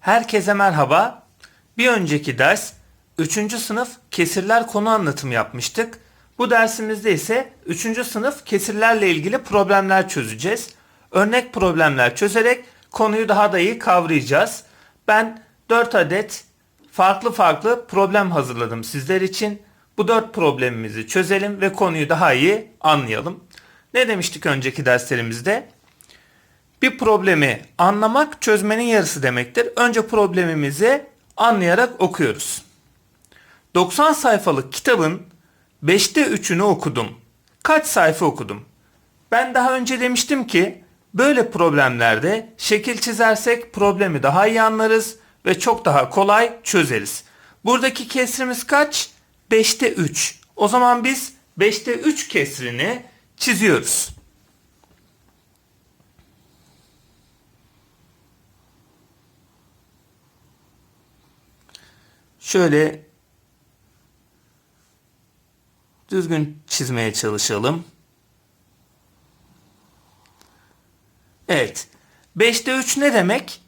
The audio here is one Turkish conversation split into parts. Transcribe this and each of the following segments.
Herkese merhaba. Bir önceki ders 3. sınıf kesirler konu anlatımı yapmıştık. Bu dersimizde ise 3. sınıf kesirlerle ilgili problemler çözeceğiz. Örnek problemler çözerek konuyu daha da iyi kavrayacağız. Ben 4 adet farklı farklı problem hazırladım sizler için. Bu 4 problemimizi çözelim ve konuyu daha iyi anlayalım. Ne demiştik önceki derslerimizde? Bir problemi anlamak çözmenin yarısı demektir. Önce problemimizi anlayarak okuyoruz. 90 sayfalık kitabın 5'te 3'ünü okudum. Kaç sayfa okudum? Ben daha önce demiştim ki böyle problemlerde şekil çizersek problemi daha iyi anlarız ve çok daha kolay çözeriz. Buradaki kesrimiz kaç? 5'te 3. O zaman biz 5'te 3 kesrini çiziyoruz. Şöyle düzgün çizmeye çalışalım. Evet. 5'te 3 ne demek?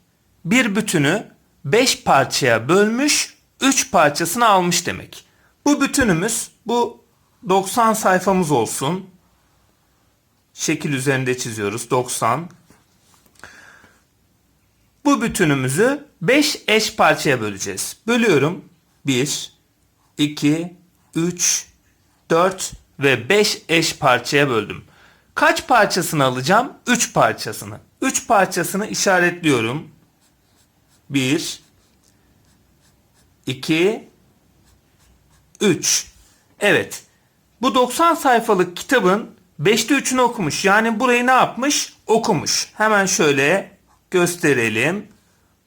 Bir bütünü 5 parçaya bölmüş, 3 parçasını almış demek. Bu bütünümüz bu 90 sayfamız olsun. Şekil üzerinde çiziyoruz 90. Bu bütünümüzü 5 eş parçaya böleceğiz. Bölüyorum. 1, 2, 3, 4 ve 5 eş parçaya böldüm. Kaç parçasını alacağım? 3 parçasını. 3 parçasını işaretliyorum. 1, 2, 3. Evet. Bu 90 sayfalık kitabın 5'te 3'ünü okumuş. Yani burayı ne yapmış? Okumuş. Hemen şöyle gösterelim.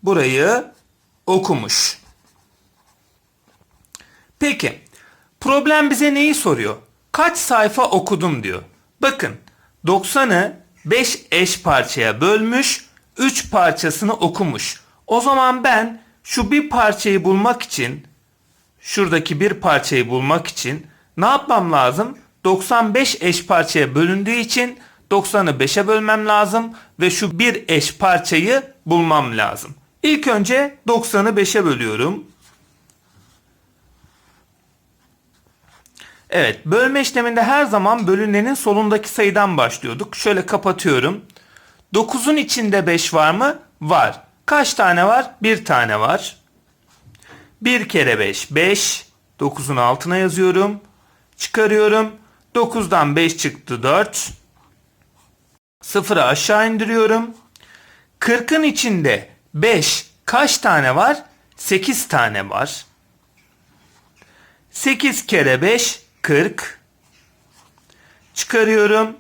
Burayı okumuş. Peki problem bize neyi soruyor? Kaç sayfa okudum diyor. Bakın 90'ı 5 eş parçaya bölmüş, 3 parçasını okumuş. O zaman ben şu bir parçayı bulmak için şuradaki bir parçayı bulmak için ne yapmam lazım? 95 eş parçaya bölündüğü için 90'ı 5'e bölmem lazım ve şu bir eş parçayı bulmam lazım. İlk önce 90'ı 5'e bölüyorum. Evet, bölme işleminde her zaman bölünenin solundaki sayıdan başlıyorduk. Şöyle kapatıyorum. 9'un içinde 5 var mı? Var. Kaç tane var? Bir tane var. 1 kere 5, 5. 9'un altına yazıyorum. Çıkarıyorum. 9'dan 5 çıktı 4. Sıfırı aşağı indiriyorum. 40'ın içinde 5 kaç tane var? 8 tane var. 8 kere 5 40. Çıkarıyorum.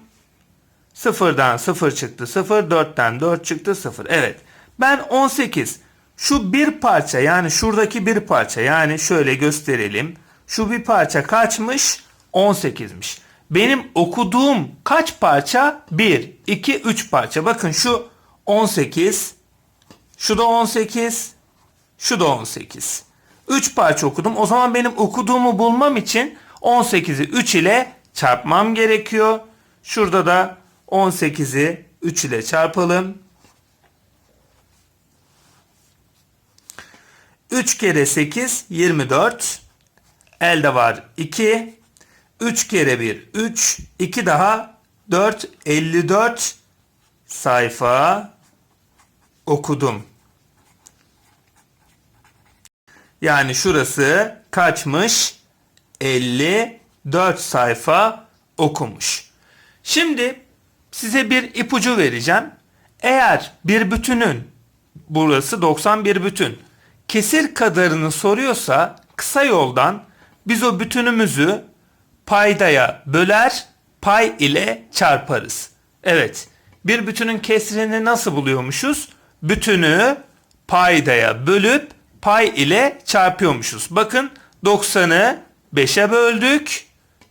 Sıfırdan 0 çıktı 0. 4'ten 4 çıktı 0. Evet. Ben 18. Şu bir parça yani şuradaki bir parça yani şöyle gösterelim. Şu bir parça kaçmış? 18'miş. Benim okuduğum kaç parça? 1, 2, 3 parça. Bakın şu 18, şu da 18, şu da 18. 3 parça okudum. O zaman benim okuduğumu bulmam için 18'i 3 ile çarpmam gerekiyor. Şurada da 18'i 3 ile çarpalım. 3 kere 8 24. Elde var 2. 3 kere 1 3. 2 daha 4 54 sayfa okudum. Yani şurası kaçmış? 54 sayfa okumuş. Şimdi size bir ipucu vereceğim. Eğer bir bütünün burası 91 bütün kesir kadarını soruyorsa kısa yoldan biz o bütünümüzü paydaya böler pay ile çarparız. Evet bir bütünün kesrini nasıl buluyormuşuz? Bütünü paydaya bölüp pay ile çarpıyormuşuz. Bakın 90'ı 5'e böldük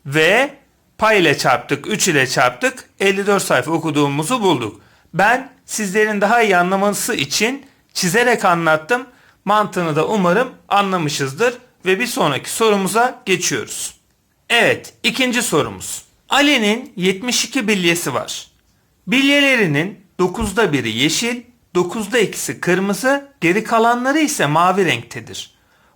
ve pay ile çarptık, 3 ile çarptık. 54 sayfa okuduğumuzu bulduk. Ben sizlerin daha iyi anlaması için çizerek anlattım. Mantığını da umarım anlamışızdır ve bir sonraki sorumuza geçiyoruz. Evet, ikinci sorumuz. Ali'nin 72 bilyesi var. Bilyelerinin 9'da biri yeşil, 9'da ikisi kırmızı, geri kalanları ise mavi renktedir.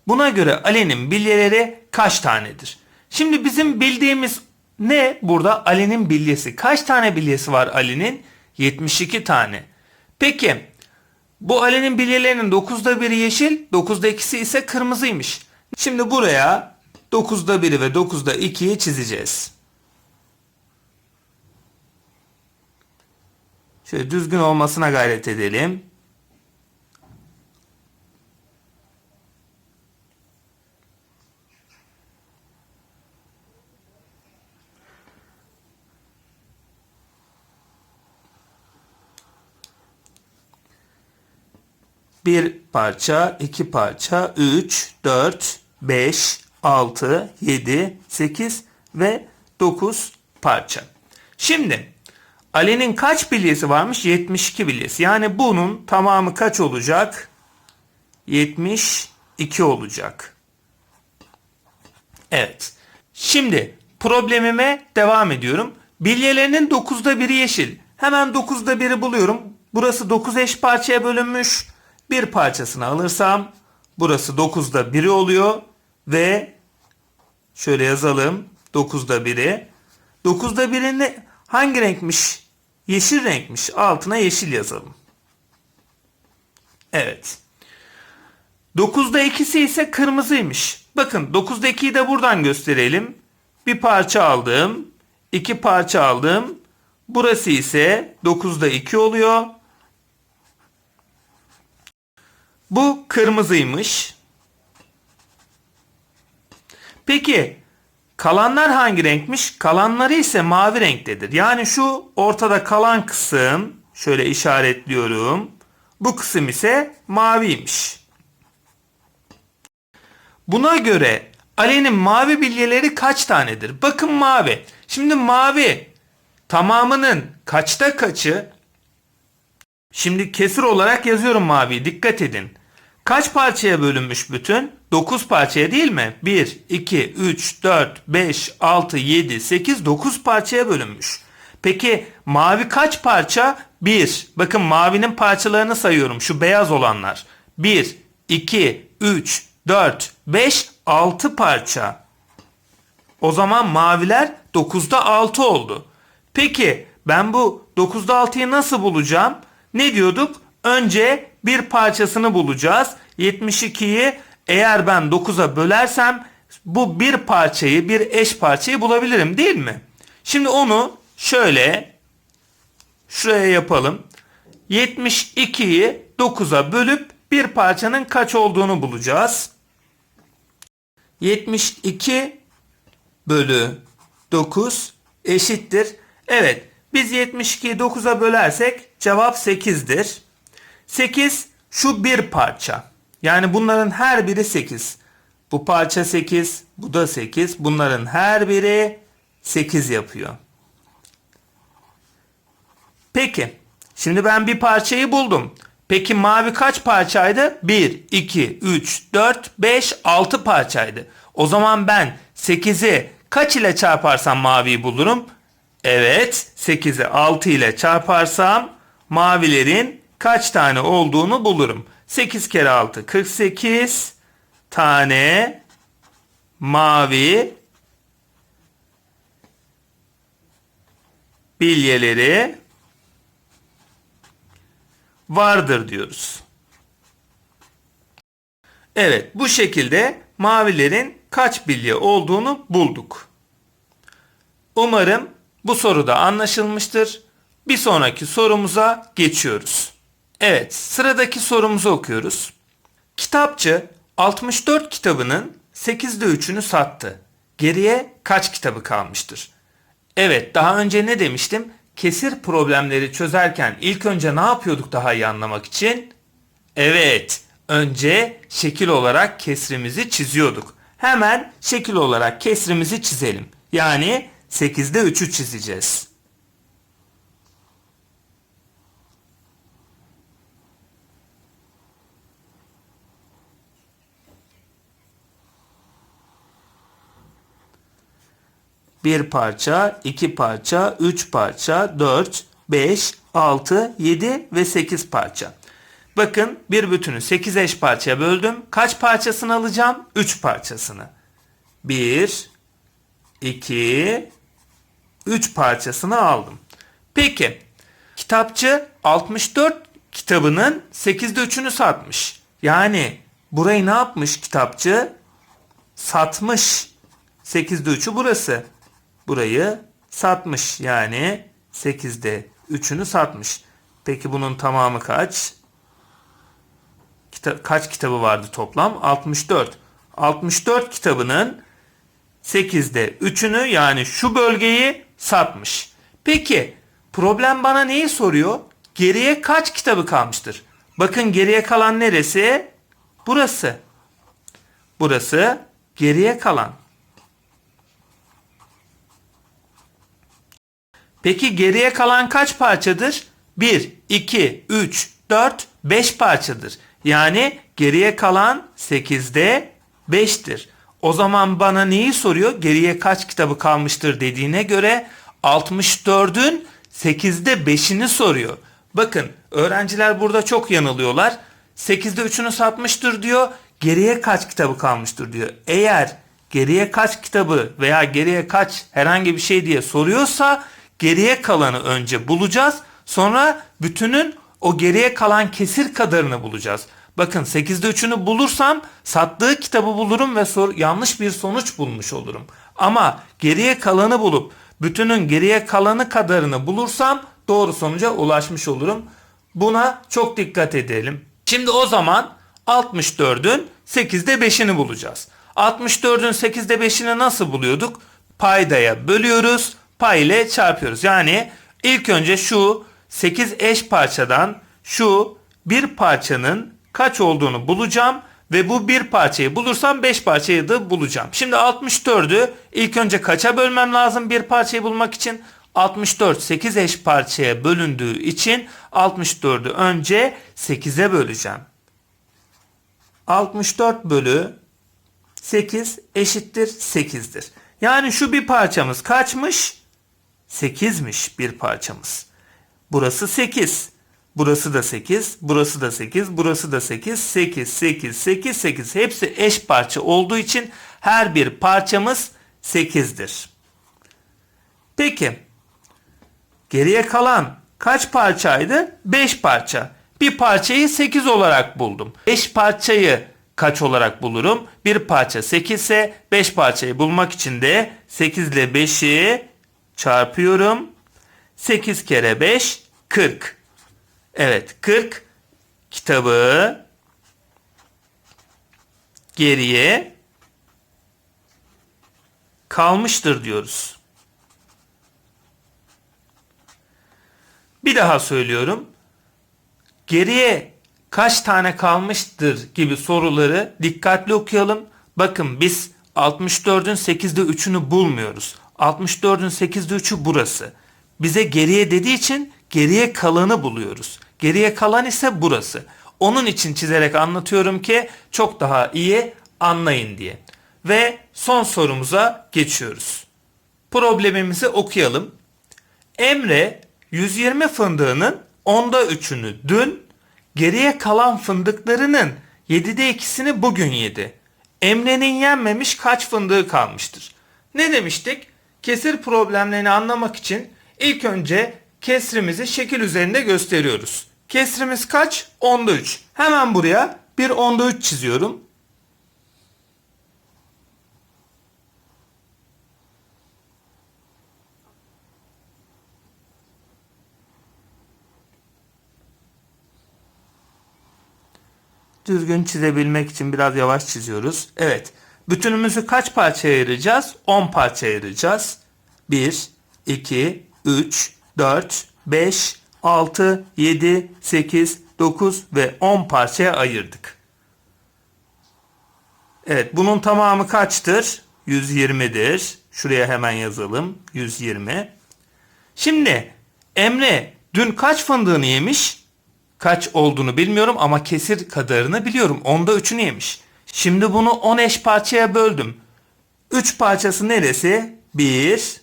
Buna göre Ali'nin bilyeleri kaç tanedir? Şimdi bizim bildiğimiz ne burada? Ali'nin bilyesi. Kaç tane bilyesi var Ali'nin? 72 tane. Peki bu Ali'nin bilyelerinin 9'da biri yeşil, 9'da ikisi ise kırmızıymış. Şimdi buraya 9'da 1'i ve 9'da 2'yi çizeceğiz. Şöyle düzgün olmasına gayret edelim. Bir parça, iki parça, 3, 4, 5, 6, 7, 8 ve 9 parça. Şimdi Ali'nin kaç bilyesi varmış? 72 bilyesi. Yani bunun tamamı kaç olacak? 72 olacak. Evet. Şimdi problemime devam ediyorum. Bilyelerinin 9'da 1'i yeşil. Hemen 9'da 1'i buluyorum. Burası 9 eş parçaya bölünmüş. Bir parçasını alırsam burası 9'da 1'i oluyor ve şöyle yazalım 9'da 1'i. 9'da 1'in hangi renkmiş? Yeşil renkmiş. Altına yeşil yazalım. Evet. 9'da ikisi ise kırmızıymış. Bakın 9'da 2'yi de buradan gösterelim. Bir parça aldım. iki parça aldım. Burası ise 9'da 2 oluyor. Bu kırmızıymış. Peki kalanlar hangi renkmiş? Kalanları ise mavi renktedir. Yani şu ortada kalan kısım şöyle işaretliyorum. Bu kısım ise maviymiş. Buna göre Ali'nin mavi bilyeleri kaç tanedir? Bakın mavi. Şimdi mavi tamamının kaçta kaçı? Şimdi kesir olarak yazıyorum maviyi. Dikkat edin. Kaç parçaya bölünmüş bütün? 9 parçaya değil mi? 1, 2, 3, 4, 5, 6, 7, 8, 9 parçaya bölünmüş. Peki mavi kaç parça? 1. Bakın mavinin parçalarını sayıyorum. Şu beyaz olanlar. 1, 2, 3, 4, 5, 6 parça. O zaman maviler 9'da 6 oldu. Peki ben bu 9'da 6'yı nasıl bulacağım? Ne diyorduk? Önce bir parçasını bulacağız. 72'yi eğer ben 9'a bölersem bu bir parçayı, bir eş parçayı bulabilirim değil mi? Şimdi onu şöyle şuraya yapalım. 72'yi 9'a bölüp bir parçanın kaç olduğunu bulacağız. 72 bölü 9 eşittir. Evet biz 72'yi 9'a bölersek cevap 8'dir. 8 şu bir parça. Yani bunların her biri 8. Bu parça 8, bu da 8. Bunların her biri 8 yapıyor. Peki. Şimdi ben bir parçayı buldum. Peki mavi kaç parçaydı? 1, 2, 3, 4, 5, 6 parçaydı. O zaman ben 8'i kaç ile çarparsam maviyi bulurum? Evet 8'i 6 ile çarparsam mavilerin kaç tane olduğunu bulurum. 8 kere 6 48 tane mavi bilyeleri vardır diyoruz. Evet bu şekilde mavilerin kaç bilye olduğunu bulduk. Umarım bu soruda anlaşılmıştır. Bir sonraki sorumuza geçiyoruz. Evet, sıradaki sorumuzu okuyoruz. Kitapçı 64 kitabının 8'de 3'ünü sattı. Geriye kaç kitabı kalmıştır? Evet, daha önce ne demiştim? Kesir problemleri çözerken ilk önce ne yapıyorduk daha iyi anlamak için? Evet, önce şekil olarak kesrimizi çiziyorduk. Hemen şekil olarak kesrimizi çizelim. Yani 8'de 3'ü çizeceğiz. bir parça, iki parça, üç parça, dört, beş, altı, yedi ve sekiz parça. Bakın bir bütünü 8 eş parçaya böldüm. Kaç parçasını alacağım? 3 parçasını. 1, 2, 3 parçasını aldım. Peki kitapçı 64 kitabının 8'de 3'ünü satmış. Yani burayı ne yapmış kitapçı? Satmış. 8'de 3'ü burası. Burayı satmış. Yani 8'de 3'ünü satmış. Peki bunun tamamı kaç? Kita- kaç kitabı vardı toplam? 64. 64 kitabının 8'de 3'ünü yani şu bölgeyi satmış. Peki problem bana neyi soruyor? Geriye kaç kitabı kalmıştır? Bakın geriye kalan neresi? Burası. Burası geriye kalan. Peki geriye kalan kaç parçadır? 1, 2, 3, 4, 5 parçadır. Yani geriye kalan 8'de 5'tir. O zaman bana neyi soruyor? Geriye kaç kitabı kalmıştır dediğine göre 64'ün 8'de 5'ini soruyor. Bakın öğrenciler burada çok yanılıyorlar. 8'de 3'ünü satmıştır diyor. Geriye kaç kitabı kalmıştır diyor. Eğer geriye kaç kitabı veya geriye kaç herhangi bir şey diye soruyorsa geriye kalanı önce bulacağız. Sonra bütünün o geriye kalan kesir kadarını bulacağız. Bakın 8'de 3'ünü bulursam sattığı kitabı bulurum ve sor- yanlış bir sonuç bulmuş olurum. Ama geriye kalanı bulup bütünün geriye kalanı kadarını bulursam doğru sonuca ulaşmış olurum. Buna çok dikkat edelim. Şimdi o zaman 64'ün 8'de 5'ini bulacağız. 64'ün 8'de 5'ini nasıl buluyorduk? Paydaya bölüyoruz, pay ile çarpıyoruz. Yani ilk önce şu 8 eş parçadan şu bir parçanın kaç olduğunu bulacağım ve bu bir parçayı bulursam 5 parçayı da bulacağım. Şimdi 64'ü ilk önce kaça bölmem lazım bir parçayı bulmak için? 64 8 eş parçaya bölündüğü için 64'ü önce 8'e böleceğim. 64 bölü 8 eşittir 8'dir. Yani şu bir parçamız kaçmış? 8'miş bir parçamız. Burası 8. Burası da 8, burası da 8, burası da 8, 8, 8, 8, 8. Hepsi eş parça olduğu için her bir parçamız 8'dir. Peki, geriye kalan kaç parçaydı? 5 parça. Bir parçayı 8 olarak buldum. 5 parçayı kaç olarak bulurum? Bir parça 8 ise 5 parçayı bulmak için de 8 ile 5'i çarpıyorum. 8 kere 5 40. Evet 40 kitabı geriye kalmıştır diyoruz. Bir daha söylüyorum. Geriye kaç tane kalmıştır gibi soruları dikkatli okuyalım. Bakın biz 64'ün 8'de 3'ünü bulmuyoruz. 64'ün 8'de 3'ü burası. Bize geriye dediği için geriye kalanı buluyoruz. Geriye kalan ise burası. Onun için çizerek anlatıyorum ki çok daha iyi anlayın diye. Ve son sorumuza geçiyoruz. Problemimizi okuyalım. Emre 120 fındığının onda 3'ünü dün, geriye kalan fındıklarının 7'de 2'sini bugün yedi. Emre'nin yenmemiş kaç fındığı kalmıştır? Ne demiştik? Kesir problemlerini anlamak için ilk önce kesrimizi şekil üzerinde gösteriyoruz. Kesrimiz kaç? Onda 3. Hemen buraya bir onda 3 çiziyorum. Düzgün çizebilmek için biraz yavaş çiziyoruz. Evet. Bütünümüzü kaç parçaya ayıracağız? 10 parçaya ayıracağız. 1, 2, 3, 4, 5, 6, 7, 8, 9 ve 10 parçaya ayırdık. Evet bunun tamamı kaçtır? 120'dir. Şuraya hemen yazalım. 120. Şimdi Emre dün kaç fındığını yemiş? Kaç olduğunu bilmiyorum ama kesir kadarını biliyorum. Onda 3'ünü yemiş. Şimdi bunu 10 eş parçaya böldüm. 3 parçası neresi? 1,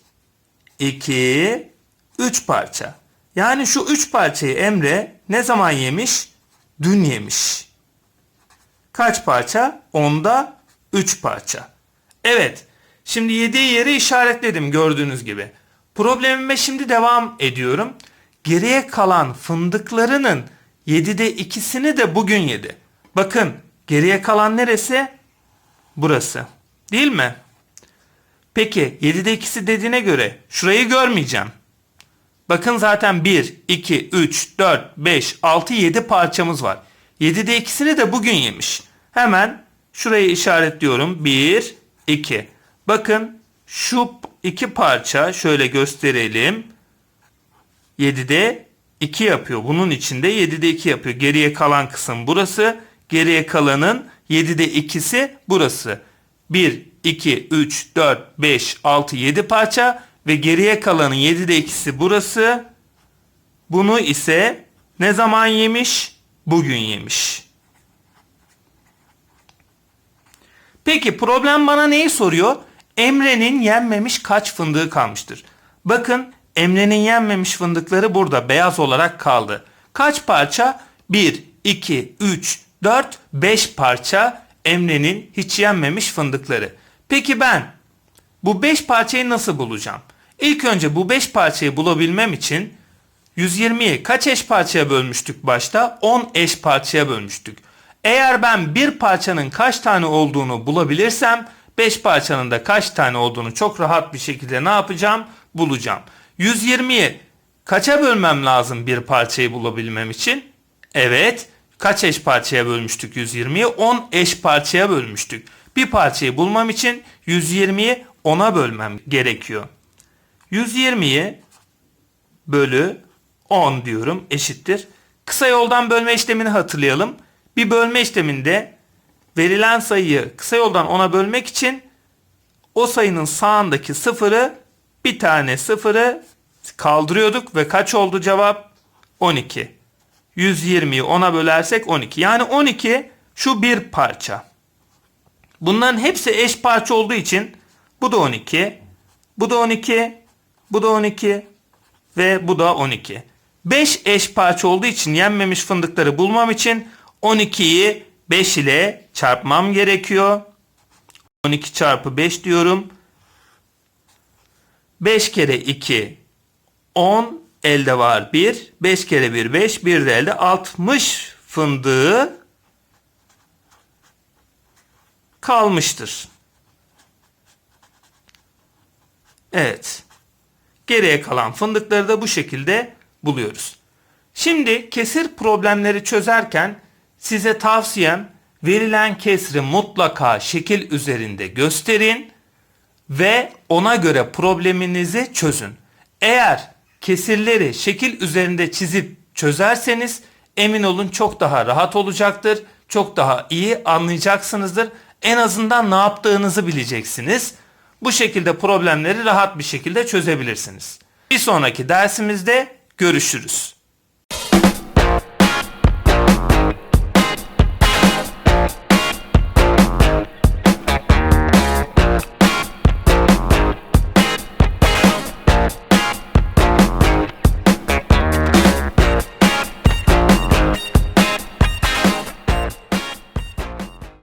2, 3 parça. Yani şu 3 parçayı Emre ne zaman yemiş? dün yemiş. Kaç parça? Onda 3 parça. Evet. Şimdi yediği yeri işaretledim gördüğünüz gibi. Problemime şimdi devam ediyorum. Geriye kalan fındıklarının 7'de ikisini de bugün yedi. Bakın geriye kalan neresi? Burası. Değil mi? Peki 7'de ikisi dediğine göre şurayı görmeyeceğim. Bakın zaten 1, 2, 3, 4, 5, 6, 7 parçamız var. 7'de ikisini de bugün yemiş. Hemen şurayı işaretliyorum. 1, 2. Bakın şu iki parça şöyle gösterelim. 7'de 2 yapıyor. Bunun içinde 7'de 2 yapıyor. Geriye kalan kısım burası. Geriye kalanın 7'de 2'si burası. 1, 2, 3, 4, 5, 6, 7 parça ve geriye kalanın 7'de 2'si burası. Bunu ise ne zaman yemiş? Bugün yemiş. Peki problem bana neyi soruyor? Emre'nin yenmemiş kaç fındığı kalmıştır? Bakın Emre'nin yenmemiş fındıkları burada beyaz olarak kaldı. Kaç parça? 1, 2, 3, 4, 5 parça Emre'nin hiç yenmemiş fındıkları. Peki ben bu 5 parçayı nasıl bulacağım? İlk önce bu 5 parçayı bulabilmem için 120'yi kaç eş parçaya bölmüştük başta? 10 eş parçaya bölmüştük. Eğer ben bir parçanın kaç tane olduğunu bulabilirsem 5 parçanın da kaç tane olduğunu çok rahat bir şekilde ne yapacağım? Bulacağım. 120'yi kaça bölmem lazım bir parçayı bulabilmem için? Evet. Kaç eş parçaya bölmüştük 120'yi? 10 eş parçaya bölmüştük. Bir parçayı bulmam için 120'yi 10'a bölmem gerekiyor. 120'yi bölü 10 diyorum eşittir. Kısa yoldan bölme işlemini hatırlayalım. Bir bölme işleminde verilen sayıyı kısa yoldan 10'a bölmek için o sayının sağındaki sıfırı bir tane sıfırı kaldırıyorduk ve kaç oldu cevap? 12. 120'yi 10'a bölersek 12. Yani 12 şu bir parça. Bunların hepsi eş parça olduğu için bu da 12, bu da 12, bu da 12 ve bu da 12. 5 eş parça olduğu için yenmemiş fındıkları bulmam için 12'yi 5 ile çarpmam gerekiyor. 12 çarpı 5 diyorum. 5 kere 2 10 elde var 1. 5 kere 1 5 bir de elde 60 fındığı kalmıştır. Evet. Geriye kalan fındıkları da bu şekilde buluyoruz. Şimdi kesir problemleri çözerken size tavsiyem verilen kesri mutlaka şekil üzerinde gösterin ve ona göre probleminizi çözün. Eğer kesirleri şekil üzerinde çizip çözerseniz emin olun çok daha rahat olacaktır. Çok daha iyi anlayacaksınızdır. En azından ne yaptığınızı bileceksiniz. Bu şekilde problemleri rahat bir şekilde çözebilirsiniz. Bir sonraki dersimizde görüşürüz.